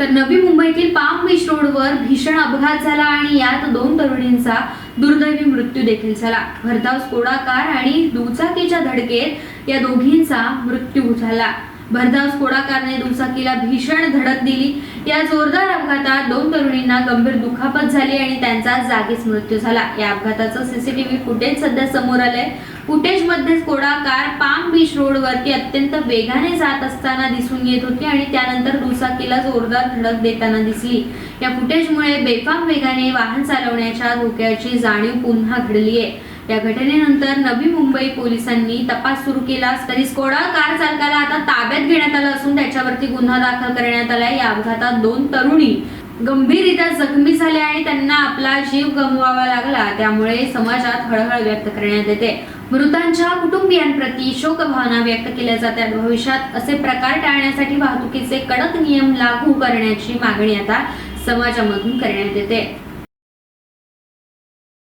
तर नवी मुंबईतील पाम बीच रोडवर भीषण अपघात झाला आणि यात दोन तरुणींचा दुर्दैवी मृत्यू देखील झाला. भरधाव स्कोडा कार आणि दुचाकीच्या धडकेत या दोघींचा मृत्यू झाला. भरधाव स्फोडाकारने दुचाकीला भीषण धडक दिली. या जोरदार अपघातात दोन तरुणींना गंभीर दुखापत झाली आणि त्यांचा जागीच मृत्यू झाला. या अपघाताचं सीसीटीव्ही फुटेज सध्या समोर आलंय. फुटेजमध्ये स्कोडा कार पाम बीच रोडवरती अत्यंत वेगाने जात असताना दिसून येत होती आणि त्यानंतर दुचाकीला जोरदार धडक देताना दिसली. या फुटेजमुळे बेफाम वेगाने वाहन चालवण्याच्या धोक्याची जाणीव पुन्हा घडली आहे या घटनेनंतर नवी मुंबई पोलिसांनी तपास सुरू केला तरी स्कोडा कार चालकाला आता ताब्यात घेण्यात आलं असून त्याच्यावरती गुन्हा दाखल करण्यात आलाय. या अपघातात दोन तरुणी गंभीररित्या जखमी झाल्या आणि त्यांना आपला जीव गमवावा लागला. त्यामुळे समाजात हळहळ व्यक्त करण्यात येते. मृतांच्या कुटुंबियांप्रती शोकभावना व्यक्त केल्या जातात. भविष्यात असे प्रकार टाळण्यासाठी वाहतुकीचे कडक नियम लागू करण्याची मागणी आता समाजामधून करण्यात येते.